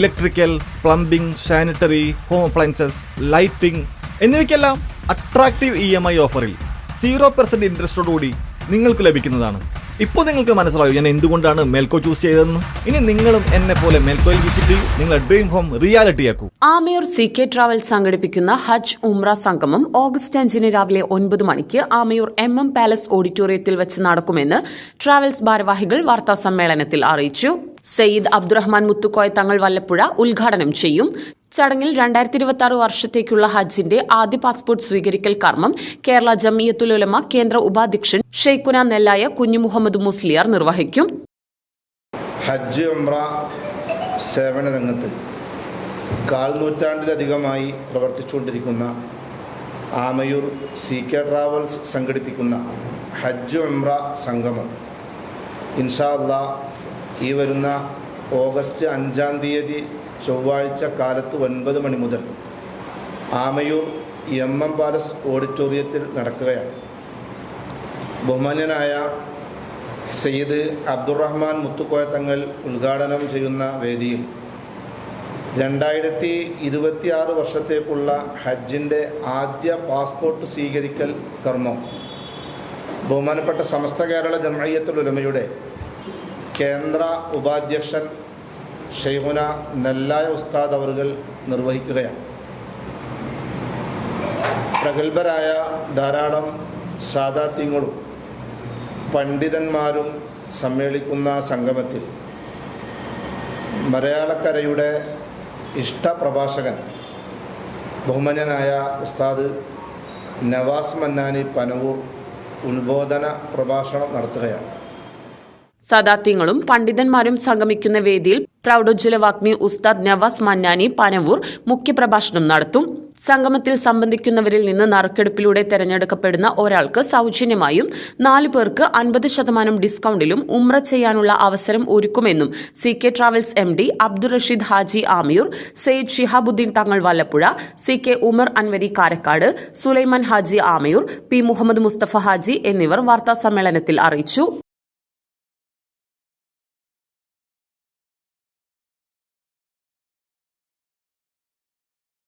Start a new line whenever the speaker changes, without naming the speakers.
Electrical plumbing sanitary home appliances lighting എന്നിവയ്ക്കെല്ലാം attractive E M I ഓഫറിൽ zero percent ഇൻട്രസ്റ്റോടുകൂടി നിങ്ങൾക്ക് ലഭിക്കുന്നതാണ്. ഇപ്പോൾ നിങ്ങൾക്ക് മനസ്സിലാവും ഞാൻ എന്തുകൊണ്ടാണ് മെൽക്കോ ചൂസ് ചെയ്തതെന്ന്? ഇനി നിങ്ങളും എന്നെ പോലെ മേൽക്കോയിൽ വിസിറ്റ് ചെയ്യും. നിങ്ങളുടെ ഡ്രീം ഹോം റിയാലിറ്റി ആക്കൂ.
ആമിയൂർ സി കെ ട്രാവൽ സംഘടിപ്പിക്കുന്ന ഹജ്ജ് ഉംറ സംഗമം ഓഗസ്റ്റ് അഞ്ചിന് രാവിലെ ഒൻപത് മണിക്ക് ആമിയൂർ എം എം പാലസ് ഓഡിറ്റോറിയത്തിൽ വെച്ച് നടക്കുമെന്ന് ട്രാവൽസ് ഭാരവാഹികൾ വാർത്താ സമ്മേളനത്തിൽ അറിയിച്ചു. സയ്യിദ് അബ്ദുറഹ്മാൻ മുത്തുക്കോയ തങ്ങൾ വല്ലപ്പുഴ ഉദ്ഘാടനം ചെയ്യും. ചടങ്ങിൽ രണ്ടായിരത്തി ഇരുപത്തി ആറ് വർഷത്തേക്കുള്ള ഹജ്ജിന്റെ ആദ്യ പാസ്പോർട്ട് സ്വീകരിക്കൽ കർമ്മം കേരള ജമിയത്തുൽ ഉലമ കേന്ദ്ര ഉപാധ്യക്ഷൻ ഷെയ്ഖുന നെല്ലായ കുഞ്ഞു മുഹമ്മദ് മുസ്ലിയാർ നിർവഹിക്കും.
ഹജ്ജ് ഉംറ സേവന രംഗത്ത് കാൽനൂറ്റാണ്ടിലധികമായി പ്രവർത്തിച്ചുകൊണ്ടിരിക്കുന്ന ആമയൂർ സി കെ ട്രാവൽസ് സംഘടിപ്പിക്കുന്ന ഹജ്ജ് ഉംറ സംഗമം ഇൻഷാ അല്ലാ ഈ വരുന്ന ഓഗസ്റ്റ് അഞ്ചാം തീയതി ചൊവ്വാഴ്ച കാലത്ത് ഒൻപത് മണി മുതൽ ആമയൂർ എം എം പാലസ് ഓഡിറ്റോറിയത്തിൽ നടക്കുകയാണ്. ബഹുമാന്യനായ സയ്യിദ് അബ്ദുറഹ്മാൻ മുത്തുക്കോയ തങ്ങൾ ഉദ്ഘാടനം ചെയ്യുന്ന വേദിയിൽ രണ്ടായിരത്തി ഇരുപത്തിയാറ് വർഷത്തേക്കുള്ള ഹജ്ജിന്റെ ആദ്യ പാസ്പോർട്ട് സ്വീകരിക്കൽ കർമ്മം ബഹുമാനപ്പെട്ട സമസ്ത കേരള ജമയത്തുൽ ഉലമയുടെ കേന്ദ്ര ഉപാധ്യക്ഷൻ ഷെയ്ഖുന നെല്ലായ ഉസ്താദ് അവർകൾ നിർവഹിക്കുകയാണ്. പ്രഗത്ഭരായ ധാരാളം സാദാത്യങ്ങളും പണ്ഡിതന്മാരും സമ്മേളിക്കുന്ന സംഗമത്തിൽ മലയാളക്കരയുടെ ഇഷ്ടപ്രഭാഷകൻ ബഹുമാന്യനായ ഉസ്താദ് നവാസ് മന്നാനി പനവൂർ ഉത്ബോധന പ്രഭാഷണം നടത്തുകയാണ്.
സദാത്യങ്ങളും പണ്ഡിതന്മാരും സംഗമിക്കുന്ന വേദിയിൽ പ്രൗഢോജ്വല വാഗ്മി ഉസ്താദ് നവാസ് മന്നാനി പനവൂർ മുഖ്യപ്രഭാഷണം നടത്തും. സംഗമത്തിൽ സംബന്ധിക്കുന്നവരിൽ നിന്ന് നറുക്കെടുപ്പിലൂടെ തെരഞ്ഞെടുക്കപ്പെടുന്ന ഒരാൾക്ക് സൗജന്യമായും നാലു പേർക്ക് അൻപത് ശതമാനം ഡിസ്കൌണ്ടിലും ഉമ്ര ചെയ്യാനുള്ള അവസരം ഒരുക്കുമെന്നും C K Travels M D Abdul Rasheed Haji Aamiyur Sayyid Shihabuddin Thangal Vallappuzha C K Umar Anwari Karakkad Sulaiman Haji Amayur P Muhammad Mustafa Haji എന്നിവർ വാർത്താസമ്മേളനത്തിൽ അറിയിച്ചു.